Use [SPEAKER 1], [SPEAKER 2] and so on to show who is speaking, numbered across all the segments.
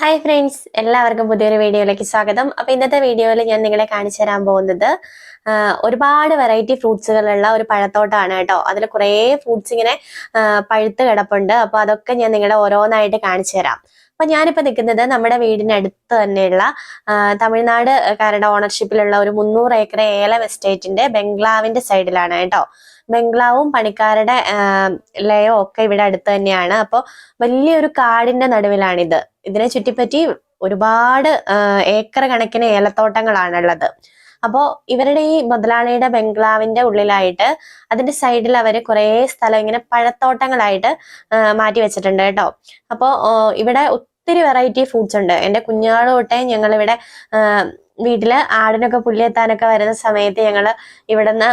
[SPEAKER 1] Hi friends എല്ലാവർക്കും പുതിയൊരു വീഡിയോയിലേക്ക് സ്വാഗതം. അപ്പൊ ഇന്നത്തെ വീഡിയോയിൽ ഞാൻ നിങ്ങളെ കാണിച്ചു തരാൻ പോകുന്നത് ഒരുപാട് വെറൈറ്റി ഫ്രൂട്ട്സുകളുള്ള ഒരു പഴത്തോട്ടമാണ് കേട്ടോ. അതിൽ കുറേ ഫ്രൂട്ട്സ് ഇങ്ങനെ പഴുത്ത് കിടപ്പുണ്ട്. അപ്പൊ അതൊക്കെ ഞാൻ നിങ്ങളെ ഓരോന്നായിട്ട് കാണിച്ചു തരാം. അപ്പൊ ഞാനിപ്പോ നിൽക്കുന്നത് നമ്മുടെ വീടിനടുത്ത് തന്നെയുള്ള തമിഴ്നാട് കാരുടെ ഓണർഷിപ്പിലുള്ള ഒരു മുന്നൂറ് ഏക്കർ ഏലം എസ്റ്റേറ്റിന്റെ ബംഗ്ലാവിന്റെ സൈഡിലാണ് കേട്ടോ. ബംഗ്ലാവും പണിക്കാരുടെ ലയോ ഒക്കെ ഇവിടെ അടുത്ത് തന്നെയാണ്. അപ്പോൾ വലിയൊരു കാടിന്റെ നടുവിലാണിത്. ഇതിനെ ചുറ്റിപ്പറ്റി ഒരുപാട് ഏക്കർ കണക്കിന് ഏലത്തോട്ടങ്ങളാണുള്ളത്. അപ്പോൾ ഇവരുടെ ഈ മുതലാളിയുടെ ബംഗ്ലാവിന്റെ ഉള്ളിലായിട്ട് അതിന്റെ സൈഡിൽ അവർ കുറേ സ്ഥലം ഇങ്ങനെ പഴത്തോട്ടങ്ങളായിട്ട് മാറ്റി വെച്ചിട്ടുണ്ട് കേട്ടോ. അപ്പോൾ ഇവിടെ ഒത്തിരി വെറൈറ്റി ഫുഡ്സ് ഉണ്ട്. എന്റെ കുഞ്ഞാട് തൊട്ടേ ഞങ്ങൾ ഇവിടെ വീട്ടിൽ ആടിനൊക്കെ പുല്ലെത്താനൊക്കെ വരുന്ന സമയത്ത് ഞങ്ങൾ ഇവിടുന്ന്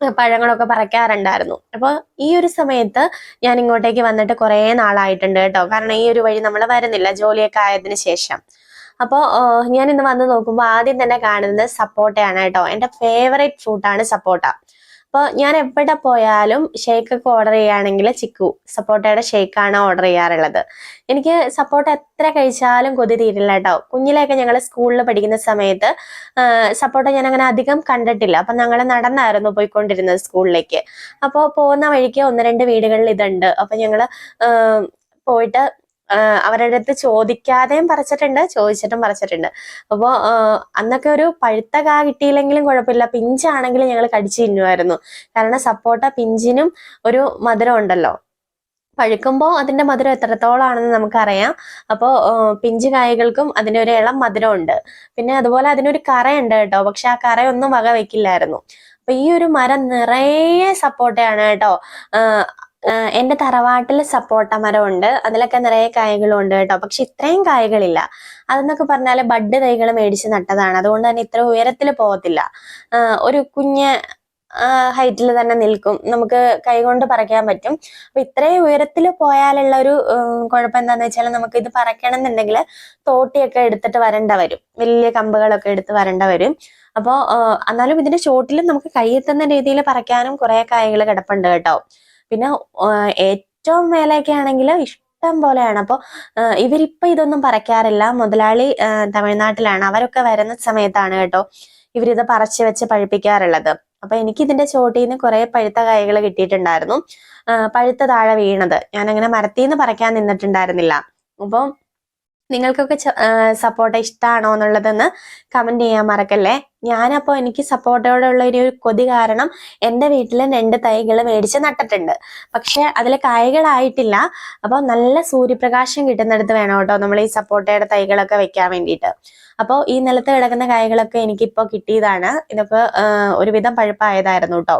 [SPEAKER 1] പഴങ്ങളൊക്കെ പറിക്കാറുണ്ടായിരുന്നു. അപ്പോൾ ഈ ഒരു സമയത്ത് ഞാൻ ഇങ്ങോട്ടേക്ക് വന്നിട്ട് കുറേ നാളായിട്ടുണ്ട് കേട്ടോ. കാരണം ഈ ഒരു വഴി നമ്മൾ വരുന്നില്ല ജോലിയൊക്കെ ആയതിനു ശേഷം. അപ്പോൾ ഞാൻ ഇന്ന് വന്ന് നോക്കുമ്പോൾ ആദ്യം തന്നെ കാണുന്നത് സപ്പോട്ടയാണ് കേട്ടോ. എന്റെ ഫേവറേറ്റ് ഫ്രൂട്ടാണ് സപ്പോട്ട. അപ്പോൾ ഞാൻ എവിടെ പോയാലും ഷേക്ക് ഒക്കെ ഓർഡർ ചെയ്യുകയാണെങ്കിൽ ചിക്കു സപ്പോട്ടയുടെ ഷേക്കാണ് ഓർഡർ ചെയ്യാറുള്ളത്. എനിക്ക് സപ്പോട്ട എത്ര കഴിച്ചാലും കൊതി തീരില്ല കേട്ടോ. കുഞ്ഞിലെയൊക്കെ ഞങ്ങൾ സ്കൂളിൽ പഠിക്കുന്ന സമയത്ത് സപ്പോട്ട ഞാൻ അങ്ങനെ അധികം കണ്ടിട്ടില്ല. അപ്പൊ ഞങ്ങൾ നടന്നായിരുന്നു പോയിക്കൊണ്ടിരുന്നത് സ്കൂളിലേക്ക് അപ്പോൾ പോകുന്ന വഴിക്ക് ഒന്ന് രണ്ട് വീടുകളിൽ ഇതുണ്ട്. അപ്പൊ ഞങ്ങൾ പോയിട്ട് അവരുടെ അടുത്ത് ചോദിക്കാതെയും പറിച്ചിട്ടുണ്ട് ചോദിച്ചിട്ടും പറിച്ചിട്ടുണ്ട്. അപ്പോൾ അന്നൊക്കെ ഒരു പഴുത്ത കാ കിട്ടിയില്ലെങ്കിലും കുഴപ്പമില്ല. പിഞ്ചാണെങ്കിലും ഞങ്ങൾ കടിച്ചു തിന്നുമായിരുന്നു. കാരണം സപ്പോട്ട പിഞ്ചിനും ഒരു മധുരം ഉണ്ടല്ലോ. പഴുക്കുമ്പോൾ അതിന്റെ മധുരം എത്രത്തോളാണെന്ന് നമുക്കറിയാം. അപ്പോൾ പിഞ്ച് കായകൾക്കും അതിന്റെ ഒരു ഇളം മധുരം ഉണ്ട് പിന്നെ അതുപോലെ അതിനൊരു കറയുണ്ട് കേട്ടോ. പക്ഷെ ആ കറയൊന്നും വക വെക്കില്ലായിരുന്നു അപ്പൊ ഈ ഒരു മരം നിറയെ സപ്പോർട്ടയാണ് കേട്ടോ. എന്റെ തറവാട്ടിൽ സപ്പോട്ട മരമുണ്ട്. അതിലൊക്കെ നിറയെ കായകളും ഉണ്ട് കേട്ടോ. പക്ഷെ ഇത്രയും കായകളില്ല. അതെന്നൊക്കെ പറഞ്ഞാൽ ബഡ് തൈകൾ മേടിച്ച് നട്ടതാണ്. അതുകൊണ്ട് തന്നെ ഇത്ര ഉയരത്തിൽ പോകത്തില്ല. ഒരു കുഞ്ഞ് ഹൈറ്റിൽ തന്നെ നിൽക്കും. നമുക്ക് കൈകൊണ്ട് പറിക്കാൻ പറ്റും. അപ്പൊ ഇത്രയും ഉയരത്തിൽ പോയാലുള്ള ഒരു കുഴപ്പം എന്താന്ന് വെച്ചാൽ നമുക്ക് ഇത് പറിക്കണം എന്നുണ്ടെങ്കിൽ തോട്ടിയൊക്കെ എടുത്തിട്ട് വരണ്ട വരും. വലിയ കമ്പുകളൊക്കെ എടുത്ത് വരണ്ട വരും. അപ്പോൾ എന്നാലും ഇതിന്റെ ചോട്ടിലും നമുക്ക് കൈയെത്തുന്ന രീതിയിൽ പറിക്കാനും കുറെ കായകൾ കിടപ്പുണ്ട് കേട്ടോ. പിന്നെ ഏറ്റവും മേലേക്ക് ആണെങ്കിൽ ഇഷ്ടം പോലെയാണ്. അപ്പോൾ ഇവരിപ്പോൾ ഇതൊന്നും പറിക്കാറില്ല. മുതലാളി തമിഴ്നാട്ടിലാണ്. അവരൊക്കെ വരുന്ന സമയത്താണ് കേട്ടോ ഇവരിത് പറിച്ചു വെച്ച് പഴിപ്പിക്കാറുള്ളത്. അപ്പൊ എനിക്ക് ഇതിന്റെ ചോട്ടിൽ നിന്ന് കുറെ പഴുത്ത കായകൾ കിട്ടിയിട്ടുണ്ടായിരുന്നു. പഴുത്ത താഴെ വീണത്. ഞാൻ അങ്ങനെ മരത്തിൽ നിന്ന് പറിക്കാൻ നിന്നിട്ടുണ്ടായിരുന്നില്ല. അപ്പം നിങ്ങൾക്കൊക്കെ സപ്പോർട്ട് ഇഷ്ടമാണോ എന്നുള്ളതെന്ന് കമന്റ് ചെയ്യാൻ മറക്കല്ലേ? ഞാനപ്പോൾ എനിക്ക് സപ്പോർട്ടയോടുള്ള ഒരു കൊതി കാരണം എന്റെ വീട്ടിൽ രണ്ട് തൈകൾ മേടിച്ച് നട്ടിട്ടുണ്ട്. പക്ഷെ അതിൽ കായകളായിട്ടില്ല. അപ്പോൾ നല്ല സൂര്യപ്രകാശം കിട്ടുന്നിടത്ത് വേണം കേട്ടോ നമ്മൾ ഈ സപ്പോർട്ടയുടെ തൈകളൊക്കെ വെക്കാൻ വേണ്ടിയിട്ട്. അപ്പോൾ ഈ നിലത്ത് കിടക്കുന്ന കായകളൊക്കെ എനിക്കിപ്പോൾ കിട്ടിയതാണ്. ആ, ഒരുവിധം പഴുപ്പായതായിരുന്നു കേട്ടോ.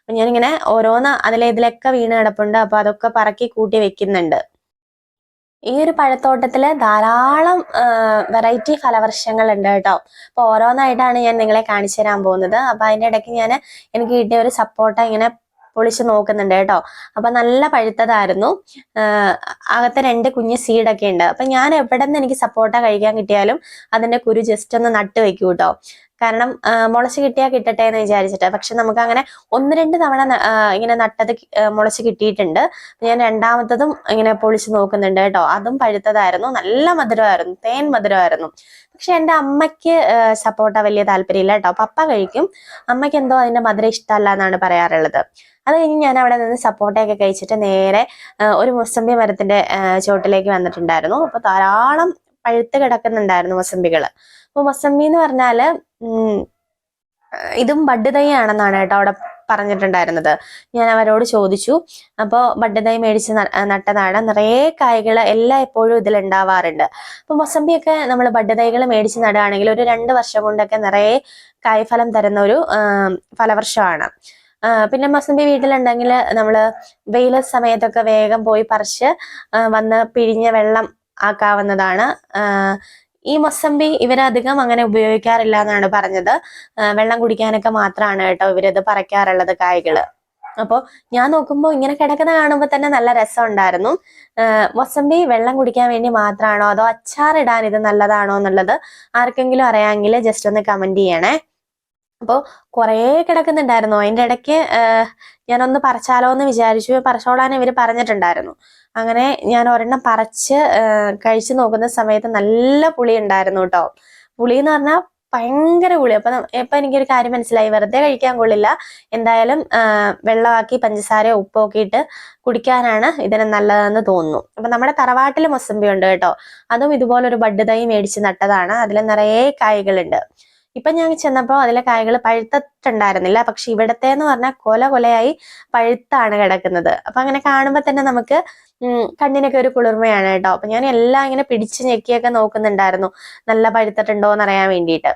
[SPEAKER 1] അപ്പം ഞാനിങ്ങനെ ഓരോന്ന് അതിലെ ഇതിലൊക്കെ വീണ് കിടപ്പുണ്ട്. അപ്പോൾ അതൊക്കെ പറക്കി കൂട്ടി വെക്കുന്നുണ്ട്. ഈ ഒരു പഴത്തോട്ടത്തിൽ ധാരാളം വെറൈറ്റി ഫലവൃക്ഷങ്ങൾ ഉണ്ട് കേട്ടോ. അപ്പോൾ ഓരോന്നായിട്ടാണ് ഞാൻ നിങ്ങളെ കാണിച്ചു തരാൻ പോകുന്നത്. അപ്പൊ അതിന്റെ ഇടയ്ക്ക് ഞാൻ എനിക്ക് കിട്ടിയ ഒരു സപ്പോർട്ട ഇങ്ങനെ പൊളിച്ച് നോക്കുന്നുണ്ട് കേട്ടോ. അപ്പൊ നല്ല പഴുത്തതായിരുന്നു. അകത്തെ രണ്ട് കുഞ്ഞ് സീഡൊക്കെ ഉണ്ട്. അപ്പൊ ഞാൻ എവിടെ നിന്ന് എനിക്ക് സപ്പോർട്ട കഴിക്കാൻ കിട്ടിയാലും അതിന്റെ കുരു ജസ്റ്റ് ഒന്ന് നട്ട് വെക്കൂ കേട്ടോ. കാരണം മുളച്ച് കിട്ടിയാൽ കിട്ടട്ടെ എന്ന് വിചാരിച്ചിട്ട്. പക്ഷെ നമുക്ക് അങ്ങനെ ഒന്ന് രണ്ട് തവണ ഇങ്ങനെ നട്ടത് മുളച്ച് കിട്ടിയിട്ടുണ്ട്. ഞാൻ രണ്ടാമത്തതും ഇങ്ങനെ പൊളിച്ച് നോക്കുന്നുണ്ട് കേട്ടോ. അതും പഴുത്തതായിരുന്നു. നല്ല മധുരമായിരുന്നു. തേൻ മധുരമായിരുന്നു. പക്ഷെ എന്റെ അമ്മയ്ക്ക് സപ്പോർട്ട വലിയ താല്പര്യമില്ല കേട്ടോ. പപ്പ കഴിക്കും. അമ്മയ്ക്ക് എന്തോ അതിന്റെ മധുരം ഇഷ്ടമല്ല എന്നാണ് പറയാറുള്ളത്. അത് കഴിഞ്ഞ് ഞാൻ അവിടെ നിന്ന് സപ്പോർട്ടയൊക്കെ കഴിച്ചിട്ട് നേരെ ഒരു മുസമ്പി മരത്തിന്റെ ചുവട്ടിലേക്ക് വന്നിട്ടുണ്ടായിരുന്നു. അപ്പോൾ ധാരാളം പഴുത്ത് കിടക്കുന്നുണ്ടായിരുന്നു മൊസമ്പികൾ അപ്പൊ മൊസമ്പി എന്ന് പറഞ്ഞാൽ ഇതും ബഡ് തൈ ആണെന്നാണ് കേട്ടോ അവിടെ പറഞ്ഞിട്ടുണ്ടായിരുന്നത്. ഞാൻ അവരോട് ചോദിച്ചു. അപ്പോൾ ബഡ് തൈ മേടിച്ച് നട്ടതാണ്. നിറയെ കായ്കൾ എല്ലാം എപ്പോഴും ഇതിൽ ഉണ്ടാവാറുണ്ട് അപ്പൊ മൊസമ്പിയൊക്കെ നമ്മൾ ബഡ് തൈകൾ മേടിച്ച് നടുകയാണെങ്കിൽ ഒരു രണ്ട് വർഷം കൊണ്ടൊക്കെ നിറയെ കായ്ഫലം തരുന്ന ഒരു ഫലവർഷമാണ് പിന്നെ മൊസമ്പി വീട്ടിലുണ്ടെങ്കിൽ നമ്മൾ വെയിൽ സമയത്തൊക്കെ വേഗം പോയി പറിച്ച് വന്ന് പിഴിഞ്ഞ വെള്ളം ആക്കാവുന്നതാണ്. ഈ മൊസമ്പി ഇവരധികം അങ്ങനെ ഉപയോഗിക്കാറില്ല എന്നാണ് പറഞ്ഞത്. വെള്ളം കുടിക്കാനൊക്കെ മാത്രമാണ് കേട്ടോ ഇവരത് പറിക്കാറുള്ളത് കായ്കൾ. അപ്പോൾ ഞാൻ നോക്കുമ്പോൾ ഇങ്ങനെ കിടക്കുന്ന കാണുമ്പോൾ തന്നെ നല്ല രസം ഉണ്ടായിരുന്നു. മൊസമ്പി വെള്ളം കുടിക്കാൻ വേണ്ടി മാത്രമാണോ അതോ അച്ചാറിടാൻ ഇത് നല്ലതാണോ എന്നുള്ളത് ആർക്കെങ്കിലും അറിയാമെങ്കിൽ ജസ്റ്റ് ഒന്ന് കമന്റ് ചെയ്യണേ. അപ്പോൾ കുറേ കിടക്കുന്നുണ്ടായിരുന്നു. അതിന്റെ ഇടയ്ക്ക് ഞാനൊന്ന് പറിച്ചാലോ എന്ന് വിചാരിച്ചു. പറിച്ചോളാൻ ഇവർ പറഞ്ഞിട്ടുണ്ടായിരുന്നു. അങ്ങനെ ഞാൻ ഒരെണ്ണം പറിച്ച് കഴിച്ചു നോക്കുന്ന സമയത്ത് നല്ല പുളി ഉണ്ടായിരുന്നു കേട്ടോ പുളി എന്ന് പറഞ്ഞാൽ ഭയങ്കര പുളി. അപ്പൊ ഇപ്പൊ എനിക്കൊരു കാര്യം മനസ്സിലായി. വെറുതെ കഴിക്കാൻ കൊള്ളില്ല. എന്തായാലും വെള്ളമാക്കി പഞ്ചസാരയോ ഉപ്പൊക്കെ ഇട്ട് കുടിക്കാനാണ് ഇതിന് നല്ലതെന്ന് തോന്നുന്നു. അപ്പൊ നമ്മുടെ തറവാട്ടിൽ മൊസമ്പി ഉണ്ട് കേട്ടോ. അതും ഇതുപോലൊരു ബഡ് തൈ മേടിച്ച് നട്ടതാണ്. അതിൽ നിറയെ കായ്കളുണ്ട്. ഇപ്പൊ ഞാൻ ചെന്നപ്പോ അതിലെ കായ്കൾ പഴുത്തിട്ടുണ്ടായിരുന്നില്ല. പക്ഷെ ഇവിടത്തെ എന്ന് പറഞ്ഞാൽ കൊല കൊലയായി പഴുത്താണ് കിടക്കുന്നത്. അപ്പൊ അങ്ങനെ കാണുമ്പോ തന്നെ നമുക്ക് കണ്ണിനൊക്കെ ഒരു കുളിർമയാണ് കേട്ടോ. അപ്പൊ ഞാൻ എല്ലാം ഇങ്ങനെ പിടിച്ചു ഞെക്കിയൊക്കെ നോക്കുന്നുണ്ടായിരുന്നു. നല്ല പഴുത്തിട്ടുണ്ടോ എന്ന് അറിയാൻ വേണ്ടിയിട്ട്.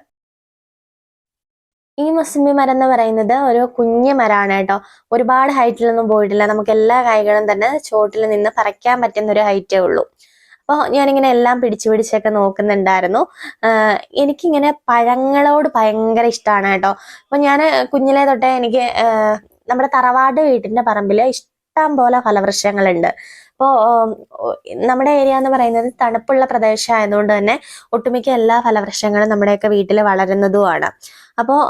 [SPEAKER 1] ഈ മൊസമ്പി മരം എന്ന് പറയുന്നത് ഒരു കുഞ്ഞു മരമാണ് കേട്ടോ. ഒരുപാട് ഹൈറ്റിലൊന്നും പോയിട്ടില്ല. നമുക്ക് എല്ലാ കായ്കളും തന്നെ ചോട്ടിൽ നിന്ന് പറിക്കാൻ പറ്റുന്ന ഒരു ഹൈറ്റേ ഉള്ളൂ. അപ്പോൾ ഞാനിങ്ങനെ എല്ലാം പിടിച്ചു പിടിച്ചൊക്കെ നോക്കുന്നുണ്ടായിരുന്നു. എനിക്കിങ്ങനെ പഴങ്ങളോട് ഭയങ്കര ഇഷ്ടമാണ് കേട്ടോ. അപ്പൊ ഞാൻ കുഞ്ഞിലെ തൊട്ടേ എനിക്ക് നമ്മുടെ തറവാട് വീട്ടിന്റെ പറമ്പിൽ ഇഷ്ടം പോലെ ഫലവൃക്ഷങ്ങളുണ്ട്. അപ്പോൾ നമ്മുടെ ഏരിയ എന്ന് പറയുന്നത് തണുപ്പുള്ള പ്രദേശമായതുകൊണ്ട് തന്നെ ഒട്ടുമിക്ക എല്ലാ ഫലവൃക്ഷങ്ങളും നമ്മുടെയൊക്കെ വീട്ടിൽ വളരുന്നതുമാണ്. അപ്പോൾ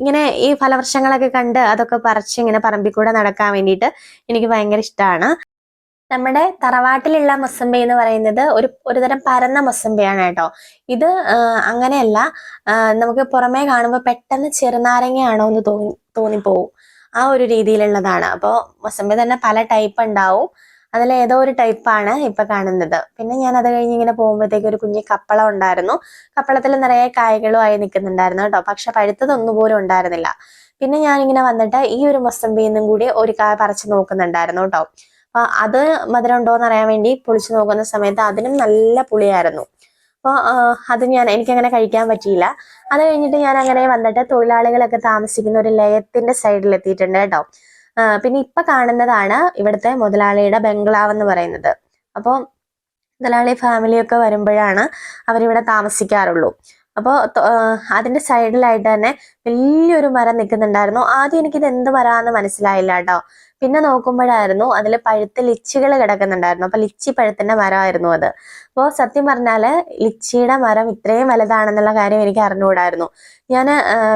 [SPEAKER 1] ഇങ്ങനെ ഈ ഫലവൃക്ഷങ്ങളൊക്കെ കണ്ട് അതൊക്കെ പറിച്ച് ഇങ്ങനെ പറമ്പിൽ കൂടെ നടക്കാൻ വേണ്ടിയിട്ട് എനിക്ക് ഭയങ്കര ഇഷ്ടമാണ് നമ്മുടെ തറവാട്ടിലുള്ള മൊസമ്പ എന്ന് പറയുന്നത് ഒരു ഒരുതരം പരന്ന മൊസമ്പയാണ് കേട്ടോ. ഇത് അങ്ങനെയല്ല നമുക്ക് പുറമേ കാണുമ്പോൾ പെട്ടെന്ന് ചെറുനാരങ്ങയാണോ എന്ന് തോന്നി തോന്നിപ്പോവും. ആ ഒരു രീതിയിലുള്ളതാണ്. അപ്പോൾ മൊസമ്പ തന്നെ പല ടൈപ്പ് ഉണ്ടാവും. അതിൽ ഏതോ ഒരു ടൈപ്പാണ് ഇപ്പൊ കാണുന്നത്. പിന്നെ ഞാൻ അത് കഴിഞ്ഞ് ഇങ്ങനെ പോകുമ്പോഴത്തേക്ക് ഒരു കുഞ്ഞു കപ്പളം ഉണ്ടായിരുന്നു. കപ്പളത്തിൽ നിറയെ കായകളും ആയി നിൽക്കുന്നുണ്ടായിരുന്നു കേട്ടോ. പക്ഷെ പഴുത്തതൊന്നും പോലും ഉണ്ടായിരുന്നില്ല. പിന്നെ ഞാനിങ്ങനെ വന്നിട്ട് ഈ ഒരു മൊസമ്പിന്നും കൂടി ഒരു കായ പറിച്ചു നോക്കുന്നുണ്ടായിരുന്നു കേട്ടോ. അപ്പൊ അത് മധുരം ഉണ്ടോ എന്ന് അറിയാൻ വേണ്ടി പൊളിച്ചു നോക്കുന്ന സമയത്ത് അതിനും നല്ല പുളിയായിരുന്നു. അപ്പോൾ അത് ഞാൻ എനിക്കങ്ങനെ കഴിക്കാൻ പറ്റിയില്ല. അത് കഴിഞ്ഞിട്ട് ഞാൻ അങ്ങനെ വന്നിട്ട് തൊഴിലാളികളൊക്കെ താമസിക്കുന്ന ഒരു ലയത്തിന്റെ സൈഡിൽ എത്തിയിട്ടുണ്ട് കേട്ടോ. പിന്നെ ഇപ്പൊ കാണുന്നതാണ് ഇവിടുത്തെ മുതലാളിയുടെ ബംഗ്ലാവ് എന്ന് പറയുന്നത്. അപ്പോൾ മുതലാളി ഫാമിലിയൊക്കെ വരുമ്പോഴാണ് അവരിവിടെ താമസിക്കാറുള്ളൂ. അപ്പോൾ അതിന്റെ സൈഡിലായിട്ട് തന്നെ വലിയൊരു മരം നിൽക്കുന്നുണ്ടായിരുന്നു. ആദ്യം എനിക്കിത് എന്ത് മരമാണെന്ന് മനസ്സിലായില്ല കേട്ടോ പിന്നെ നോക്കുമ്പോഴായിരുന്നു അതിൽ പഴുത്ത ലിച്ചികൾ കിടക്കുന്നുണ്ടായിരുന്നു. അപ്പോൾ ലിച്ചി പഴത്തിന്റെ മരമായിരുന്നു അത്. അപ്പോൾ സത്യം പറഞ്ഞാൽ ലിച്ചിയുടെ മരം ഇത്രയും വലുതാണെന്നുള്ള കാര്യം എനിക്ക് അറിഞ്ഞുകൂടായിരുന്നു. ഞാൻ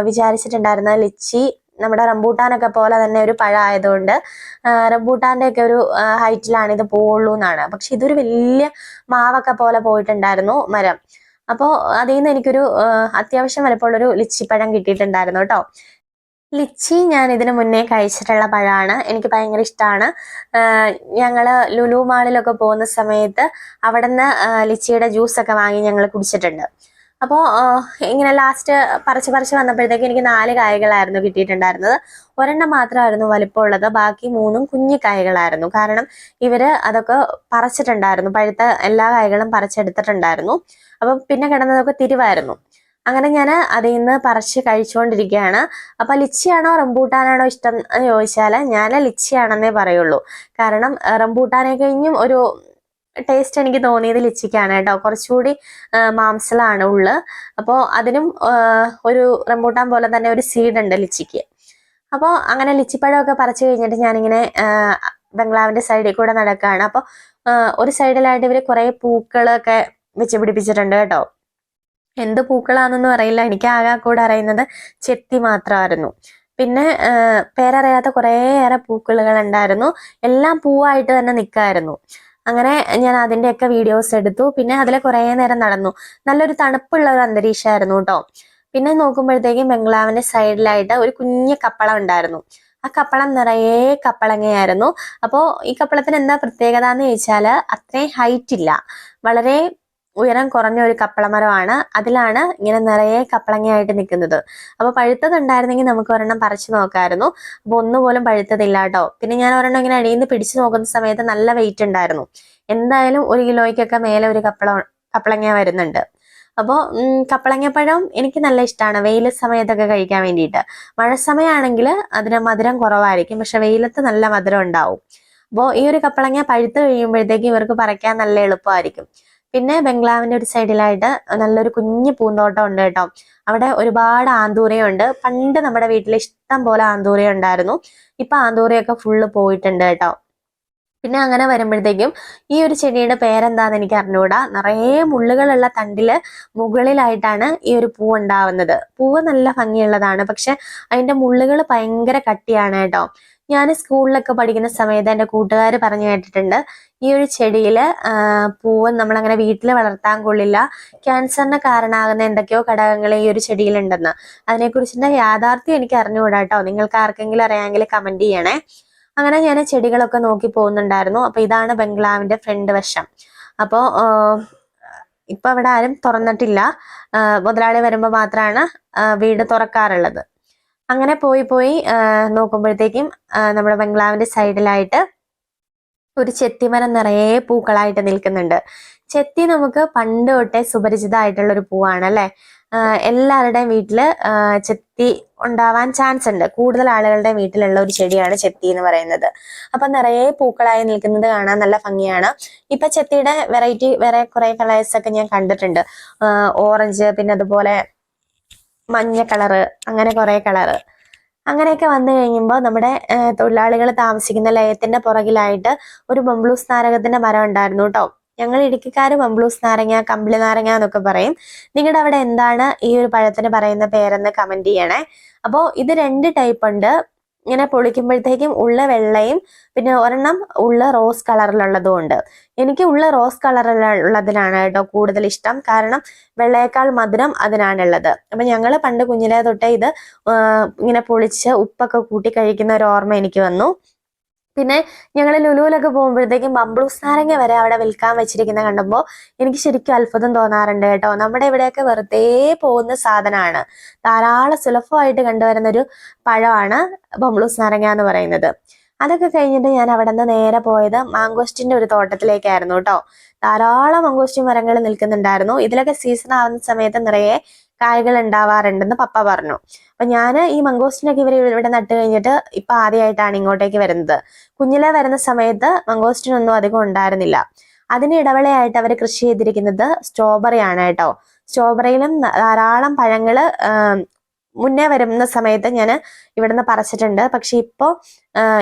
[SPEAKER 1] വിചാരിച്ചിട്ടുണ്ടായിരുന്ന ലിച്ചി നമ്മുടെ റംബൂട്ടാനൊക്കെ പോലെ തന്നെ ഒരു പഴമായതുകൊണ്ട് റംബൂട്ടാന്റെ ഒക്കെ ഒരു ഹൈറ്റിലാണ് ഇത് പോവുള്ളൂ എന്നാണ് പക്ഷെ ഇതൊരു വലിയ മാവൊക്കെ പോലെ പോയിട്ടുണ്ടായിരുന്നു മരം. അപ്പോൾ അതിൽ നിന്ന് എനിക്കൊരു അത്യാവശ്യം വലുപ്പമുള്ളൊരു ലിച്ചിപ്പഴം കിട്ടിയിട്ടുണ്ടായിരുന്നു കേട്ടോ. ലിച്ചി ഞാൻ ഇതിനു മുന്നേ കഴിച്ചിട്ടുള്ള പഴമാണ്. എനിക്ക് ഭയങ്കര ഇഷ്ടമാണ് ഞങ്ങൾ ലുലു മാളിലൊക്കെ പോകുന്ന സമയത്ത് അവിടെ നിന്ന് ലിച്ചിയുടെ ജ്യൂസൊക്കെ വാങ്ങി ഞങ്ങൾ കുടിച്ചിട്ടുണ്ട്. അപ്പോൾ ഇങ്ങനെ ലാസ്റ്റ് പറിച്ച് പറിച്ച് വന്നപ്പോഴത്തേക്ക് എനിക്ക് നാല് കായകളായിരുന്നു കിട്ടിയിട്ടുണ്ടായിരുന്നത്. ഒരെണ്ണം മാത്രമായിരുന്നു വലിപ്പമുള്ളത്. ബാക്കി മൂന്നും കുഞ്ഞു കായകളായിരുന്നു. കാരണം ഇവർ അതൊക്കെ പറിച്ചിട്ടുണ്ടായിരുന്നു. പഴുത്ത എല്ലാ കായകളും പറിച്ചെടുത്തിട്ടുണ്ടായിരുന്നു. അപ്പം പിന്നെ കിടന്നതൊക്കെ തിരിവായിരുന്നു. അങ്ങനെ ഞാൻ അതിൽ നിന്ന് പറിച്ച് കഴിച്ചുകൊണ്ടിരിക്കുകയാണ്. അപ്പോൾ ലിച്ചിയാണോ റംബൂട്ടാനാണോ ഇഷ്ടം എന്ന് ചോദിച്ചാൽ ഞാൻ ലിച്ചിയാണെന്നേ പറയുള്ളൂ. കാരണം റംബൂട്ടാനെ കഴിഞ്ഞും ഒരു ടേസ്റ്റ് എനിക്ക് തോന്നിയത് ലിച്ചിക്കാണ് കേട്ടോ. കുറച്ചുകൂടി മാംസലാണ് ഉള്ളത് ഉള്ള്. അപ്പോൾ അതിനും ഒരു റംബൂട്ടാൻ പോലെ തന്നെ ഒരു സീഡ് ഉണ്ട് ലിച്ചിക്ക്. അപ്പോൾ അങ്ങനെ ലിച്ചിപ്പഴമൊക്കെ പറിച്ചു കഴിഞ്ഞിട്ട് ഞാനിങ്ങനെ ബംഗ്ലാവിന്റെ സൈഡിൽ കൂടെ നടക്കുകയാണ് അപ്പോൾ ഒരു സൈഡിലായിട്ട് ഇവർ കുറേ പൂക്കളൊക്കെ വെച്ച് പിടിപ്പിച്ചിട്ടുണ്ട് കേട്ടോ. എന്ത് പൂക്കളാണെന്നൊന്നും അറിയില്ല. എനിക്ക് ആകെ കൂടെ അറിയുന്നത് ചെത്തി മാത്രമായിരുന്നു. പിന്നെ പേരറിയാത്ത കുറേയേറെ പൂക്കളുകൾ ഉണ്ടായിരുന്നു. എല്ലാം പൂവായിട്ട് തന്നെ നിൽക്കായിരുന്നു അങ്ങനെ ഞാൻ അതിന്റെയൊക്കെ വീഡിയോസ് എടുത്തു. പിന്നെ അതിലെ കുറേ നേരം നടന്നു. നല്ലൊരു തണുപ്പുള്ള ഒരു അന്തരീക്ഷമായിരുന്നു കേട്ടോ. പിന്നെ നോക്കുമ്പോഴത്തേക്കും ബംഗ്ലാവിന്റെ സൈഡിലായിട്ട് ഒരു കുഞ്ഞ കപ്പളം ഉണ്ടായിരുന്നു. ആ കപ്പളം നിറയെ കപ്പളങ്ങയായിരുന്നു. അപ്പോൾ ഈ കപ്പളത്തിന് എന്താ പ്രത്യേകത എന്ന് ചോദിച്ചാൽ അത്രയും ഹൈറ്റ് ഇല്ല. വളരെ ഉയരം കുറഞ്ഞ ഒരു കപ്പളമരമാണ്. അതിലാണ് ഇങ്ങനെ നിറയെ കപ്പളങ്ങയായിട്ട് നിൽക്കുന്നത്. അപ്പൊ പഴുത്തതുണ്ടായിരുന്നെങ്കിൽ നമുക്ക് ഒരെണ്ണം പറിച്ചു നോക്കായിരുന്നു. അപ്പൊ ഒന്നുപോലും പഴുത്തതില്ല കേട്ടോ. പിന്നെ ഞാൻ ഒരെണ്ണം ഇങ്ങനെ അടിയിൽ നിന്ന് പിടിച്ചു നോക്കുന്ന സമയത്ത് നല്ല വെയിറ്റ് ഉണ്ടായിരുന്നു. എന്തായാലും ഒരു കിലോയ്ക്കൊക്കെ മേലെ ഒരു കപ്പള കപ്പളങ്ങ വരുന്നുണ്ട്. അപ്പോൾ കപ്പളങ്ങപ്പഴം എനിക്ക് നല്ല ഇഷ്ടമാണ് വെയിൽ സമയത്തൊക്കെ കഴിക്കാൻ വേണ്ടിയിട്ട്. മഴ സമയമാണെങ്കിൽ അതിന് മധുരം കുറവായിരിക്കും. പക്ഷെ വെയിലത്ത് നല്ല മധുരം ഉണ്ടാവും. അപ്പോൾ ഈ ഒരു കപ്പളങ്ങ പഴുത്ത് കഴിയുമ്പോഴത്തേക്ക് ഇവർക്ക് പറിക്കാൻ നല്ല എളുപ്പമായിരിക്കും. പിന്നെ ബംഗ്ലാവിന്റെ ഒരു സൈഡിലായിട്ട് നല്ലൊരു കുഞ്ഞു പൂന്തോട്ടം ഉണ്ട് കേട്ടോ. അവിടെ ഒരുപാട് ആന്തൂറിയുണ്ട്. പണ്ട് നമ്മുടെ വീട്ടിൽ ഇഷ്ടം പോലെ ആന്തൂറിയ ഉണ്ടായിരുന്നു. ഇപ്പൊ ആന്തൂറിയൊക്കെ ഫുള്ള് പോയിട്ടുണ്ട് കേട്ടോ. പിന്നെ അങ്ങനെ വരുമ്പോഴത്തേക്കും ഈ ഒരു ചെടിയുടെ പേരെന്താന്ന് എനിക്ക് അറിഞ്ഞുകൂടാ. നിറയെ മുള്ളുകളുള്ള തണ്ടിൽ മുകളിലായിട്ടാണ് ഈ ഒരു പൂ ഉണ്ടാവുന്നത്. പൂവ് നല്ല ഭംഗിയുള്ളതാണ്. പക്ഷെ അതിന്റെ മുള്ളുകൾ ഭയങ്കര കട്ടിയാണ് കേട്ടോ. ഞാൻ സ്കൂളിലൊക്കെ പഠിക്കുന്ന സമയത്ത് എന്റെ കൂട്ടുകാർ പറഞ്ഞു കേട്ടിട്ടുണ്ട് ഈ ഒരു ചെടിയിൽ പൂവ് നമ്മളങ്ങനെ വീട്ടിൽ വളർത്താൻ കൊള്ളില്ല ക്യാൻസറിന് കാരണമാകുന്ന എന്തൊക്കെയോ ഘടകങ്ങൾ ഈ ഒരു ചെടിയിലുണ്ടെന്ന്. അതിനെക്കുറിച്ചിന്റെ യാഥാർത്ഥ്യം എനിക്ക് അറിഞ്ഞുകൂടാ കേട്ടോ നിങ്ങൾക്ക് ആർക്കെങ്കിലും അറിയാമെങ്കിൽ കമന്റ് ചെയ്യണേ. അങ്ങനെ ഞാൻ ചെടികളൊക്കെ നോക്കി പോകുന്നുണ്ടായിരുന്നു. അപ്പോൾ ഇതാണ് ബംഗ്ലാവിന്റെ ഫ്രണ്ട് വശം. അപ്പോൾ ഇപ്പം അവിടെ ആരും തുറന്നിട്ടില്ല. മുതലാളി വരുമ്പോൾ മാത്രമാണ് വീട് തുറക്കാറുള്ളത്. അങ്ങനെ പോയി പോയി നോക്കുമ്പോഴത്തേക്കും നമ്മുടെ ബംഗ്ലാവിന്റെ സൈഡിലായിട്ട് ഒരു ചെത്തിമരം നിറയെ പൂക്കളായിട്ട് നിൽക്കുന്നുണ്ട്. ചെത്തി നമുക്ക് പണ്ട് തൊട്ടേ സുപരിചിതമായിട്ടുള്ള ഒരു പൂവാണ് അല്ലെ? എല്ലാവരുടെയും വീട്ടിൽ ചെത്തി ഉണ്ടാവാൻ ചാൻസ് ഉണ്ട്. കൂടുതൽ ആളുകളുടെ വീട്ടിലുള്ള ഒരു ചെടിയാണ് ചെത്തി എന്ന് പറയുന്നത്. അപ്പൊ നിറയെ പൂക്കളായി നിൽക്കുന്നത് കാണാൻ നല്ല ഭംഗിയാണ്. ഇപ്പൊ ചെത്തിയുടെ വെറൈറ്റി വേറെ കുറെ കളേഴ്സ് ഒക്കെ ഞാൻ കണ്ടിട്ടുണ്ട്. ഓറഞ്ച് പിന്നെ അതുപോലെ മഞ്ഞ കളറ് അങ്ങനെ കുറേ കളറ് അങ്ങനെയൊക്കെ വന്നു കഴിയുമ്പോൾ നമ്മുടെ തൊഴിലാളികൾ താമസിക്കുന്ന ലയത്തിന്റെ പുറകിലായിട്ട് ഒരു ബംബ്ലൂസ് നാരകത്തിന്റെ മരം ഉണ്ടായിരുന്നു കേട്ടോ ഞങ്ങൾ ഇടുക്കിക്കാർ ബംബ്ലൂസ് നാരങ്ങ കമ്പിളി നാരങ്ങ എന്നൊക്കെ പറയും. നിങ്ങളുടെ അവിടെ എന്താണ് ഈ ഒരു പഴത്തിന് പറയുന്ന പേരെന്ന് കമന്റ് ചെയ്യണേ. അപ്പോൾ ഇത് രണ്ട് ടൈപ്പ് ഉണ്ട്. ഇങ്ങനെ പൊളിക്കുമ്പോഴത്തേക്കും ഉള്ള വെള്ളയും പിന്നെ ഒരെണ്ണം ഉള്ള റോസ് കളറിലുള്ളതും ഉണ്ട്. എനിക്ക് ഉള്ള റോസ് കളറിലുള്ളതിനാണ് കേട്ടോ കൂടുതൽ ഇഷ്ടം. കാരണം വെള്ളയേക്കാൾ മധുരം അതിനാണുള്ളത് അപ്പൊ ഞങ്ങൾ പണ്ട് കുഞ്ഞിലെ തൊട്ടേ ഇത് ഇങ്ങനെ പൊളിച്ച് ഉപ്പൊക്കെ കൂട്ടി കഴിക്കുന്ന ഒരു ഓർമ്മ എനിക്ക് വന്നു. പിന്നെ ഞങ്ങൾ ലുലുവിലൊക്കെ പോകുമ്പോഴത്തേക്കും ബംബ്ലൂസ് നാരങ്ങ വരെ അവിടെ വിൽക്കാൻ വെച്ചിരിക്കുന്ന കണ്ടപ്പോൾ എനിക്ക് ശരിക്കും അത്ഭുതം തോന്നാറുണ്ട് കേട്ടോ. നമ്മുടെ ഇവിടെയൊക്കെ വെറുതെ പോകുന്ന സാധനമാണ്. ധാരാളം സുലഭമായിട്ട് കണ്ടുവരുന്ന ഒരു പഴമാണ് ബംബ്ലൂസ് നാരങ്ങ എന്ന് പറയുന്നത്. അതൊക്കെ കഴിഞ്ഞിട്ട് ഞാൻ അവിടെ നിന്ന് നേരെ പോയത് മാങ്കോസ്റ്റിന്റെ ഒരു തോട്ടത്തിലേക്കായിരുന്നു കേട്ടോ. ധാരാളം മാങ്കോസ്റ്റിൻ മരങ്ങൾ നിൽക്കുന്നുണ്ടായിരുന്നു. ഇതിലൊക്കെ സീസൺ ആവുന്ന സമയത്ത് നിറയെ കായ്കൾ ഉണ്ടാവാറുണ്ടെന്ന് പപ്പ പറഞ്ഞു. അപ്പൊ ഞാൻ ഈ മംഗോസ്റ്റിനൊക്കെ ഇവർ ഇവിടെ നട്ട് കഴിഞ്ഞിട്ട് ഇപ്പൊ ആദ്യമായിട്ടാണ് ഇങ്ങോട്ടേക്ക് വരുന്നത്. കുഞ്ഞിലെ വരുന്ന സമയത്ത് മംഗോസ്റ്റിനൊന്നും അധികം ഉണ്ടായിരുന്നില്ല. അതിന് ഇടവേളയായിട്ട് അവർ കൃഷി ചെയ്തിരിക്കുന്നത് സ്ട്രോബെറി ആണ് കേട്ടോ. സ്ട്രോബെറിയിലും ധാരാളം പഴങ്ങൾ മുന്നേ വരുന്ന സമയത്ത് ഞാൻ ഇവിടുന്ന് പറിച്ചിട്ടുണ്ട്. പക്ഷെ ഇപ്പോൾ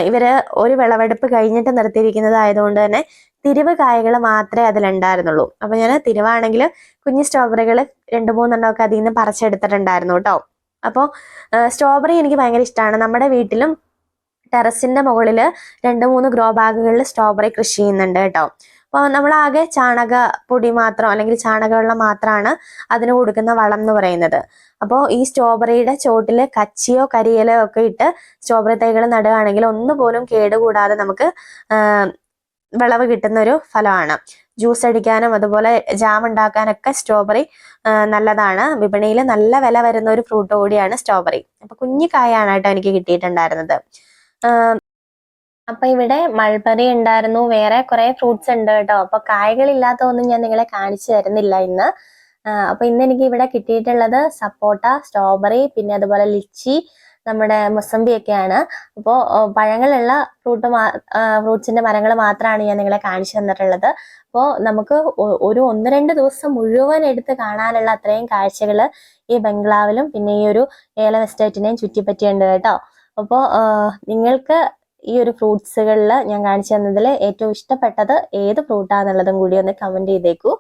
[SPEAKER 1] ഇവർ ഒരു വിളവെടുപ്പ് കഴിഞ്ഞിട്ട് നിർത്തിയിരിക്കുന്നതായതുകൊണ്ട് തന്നെ തിരിവ് കായകൾ മാത്രമേ അതിലുണ്ടായിരുന്നുള്ളൂ. അപ്പൊ ഞാൻ തിരിവാണെങ്കിൽ കുഞ്ഞു സ്ട്രോബെറികൾ രണ്ട് മൂന്നെണ്ണം ഒക്കെ അതിൽ നിന്ന് പറിച്ചെടുത്തിട്ടുണ്ടായിരുന്നു കേട്ടോ. അപ്പോൾ സ്ട്രോബെറി എനിക്ക് ഭയങ്കര ഇഷ്ടമാണ് നമ്മുടെ വീട്ടിലും ടെറസിന്റെ മുകളിൽ രണ്ട് മൂന്ന് ഗ്രോ ബാഗുകളിൽ സ്ട്രോബെറി കൃഷി ചെയ്യുന്നുണ്ട് കേട്ടോ. അപ്പോൾ നമ്മളാകെ ചാണക പൊടി മാത്രം അല്ലെങ്കിൽ ചാണകവെള്ളം മാത്രമാണ് അതിന് കൊടുക്കുന്ന വളം എന്ന് പറയുന്നത്. അപ്പോൾ ഈ സ്ട്രോബെറിയുടെ ചോട്ടിൽ കച്ചിയോ കരിയിലോ ഒക്കെ ഇട്ട് സ്ട്രോബെറി തൈകൾ നടുകയാണെങ്കിൽ ഒന്നുപോലും കേടുകൂടാതെ നമുക്ക് വിളവ് കിട്ടുന്ന ഒരു ഫലമാണ്. ജ്യൂസ് അടിക്കാനും അതുപോലെ ജാം ഉണ്ടാക്കാനൊക്കെ സ്ട്രോബെറി നല്ലതാണ്. വിപണിയിൽ നല്ല വില വരുന്ന ഒരു ഫ്രൂട്ട് കൂടിയാണ് സ്ട്രോബെറി അപ്പൊ കുഞ്ഞു കായാണ് കേട്ടോ എനിക്ക് കിട്ടിയിട്ടുണ്ടായിരുന്നത്. അപ്പൊ ഇവിടെ മൾബറി ഉണ്ടായിരുന്നു. വേറെ കുറെ ഫ്രൂട്ട്സ് ഉണ്ട് കേട്ടോ. അപ്പൊ കായകളില്ലാത്തതൊന്നും ഞാൻ നിങ്ങളെ കാണിച്ചു തരുന്നില്ല ഇന്ന്. അപ്പൊ ഇന്ന് എനിക്ക് ഇവിടെ കിട്ടിയിട്ടുള്ളത് സപ്പോട്ട സ്ട്രോബെറി പിന്നെ അതുപോലെ ലിച്ചി നമ്മുടെ മൊസംബിയൊക്കെയാണ്. അപ്പോൾ പഴങ്ങളുള്ള ഫ്രൂട്ട് ഫ്രൂട്ട്സിന്റെ മരങ്ങൾ മാത്രമാണ് ഞാൻ നിങ്ങളെ കാണിച്ചു തന്നിട്ടുള്ളത്. അപ്പോൾ നമുക്ക് ഒരു ഒന്ന് രണ്ട് ദിവസം മുഴുവൻ എടുത്ത് കാണാനുള്ള അത്രയും കാഴ്ചകൾ ഈ ബംഗ്ലാവിലും പിന്നെ ഈ ഒരു ഏലം എസ്റ്റേറ്റിനെയും ചുറ്റിപ്പറ്റിയുണ്ട് കേട്ടോ. അപ്പോൾ നിങ്ങൾക്ക് ഈ ഒരു ഫ്രൂട്ട്സുകളിൽ ഞാൻ കാണിച്ചു തന്നതിൽ ഏറ്റവും ഇഷ്ടപ്പെട്ടത് ഏത് ഫ്രൂട്ടാന്നുള്ളതും കൂടി ഒന്ന് കമന്റ് ചെയ്തേക്കൂ.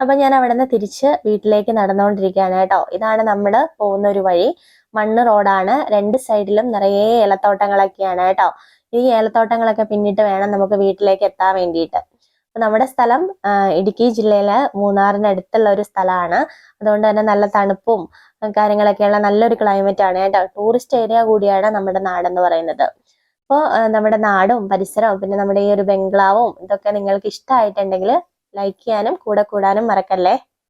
[SPEAKER 1] അപ്പൊ ഞാൻ അവിടെ നിന്ന് തിരിച്ച് വീട്ടിലേക്ക് നടന്നുകൊണ്ടിരിക്കുകയാണ് കേട്ടോ. ഇതാണ് നമ്മൾ പോകുന്ന ഒരു വഴി. മണ്ണ് റോഡാണ്. രണ്ട് സൈഡിലും നിറയെ ഏലത്തോട്ടങ്ങളൊക്കെയാണ് കേട്ടോ. ഈ ഏലത്തോട്ടങ്ങളൊക്കെ പിന്നിട്ട് വേണം നമുക്ക് വീട്ടിലേക്ക് എത്താൻ വേണ്ടിയിട്ട്. നമ്മുടെ സ്ഥലം ഇടുക്കി ജില്ലയിലെ മൂന്നാറിനടുത്തുള്ള ഒരു സ്ഥലമാണ്. അതുകൊണ്ട് തന്നെ നല്ല തണുപ്പും കാര്യങ്ങളൊക്കെയുള്ള നല്ലൊരു ക്ലൈമറ്റ് ആണ് കേട്ടോ. ടൂറിസ്റ്റ് ഏരിയ കൂടിയാണ് നമ്മുടെ നാടെന്ന് പറയുന്നത്. അപ്പോൾ നമ്മുടെ നാടും പരിസരവും പിന്നെ നമ്മുടെ ഈ ഒരു ബംഗ്ലാവും ഇതൊക്കെ നിങ്ങൾക്ക് ഇഷ്ടമായിട്ടുണ്ടെങ്കിൽ ലൈക്ക് ചെയ്യാനും കൂടെ കൂടാനും മറക്കല്ലേ?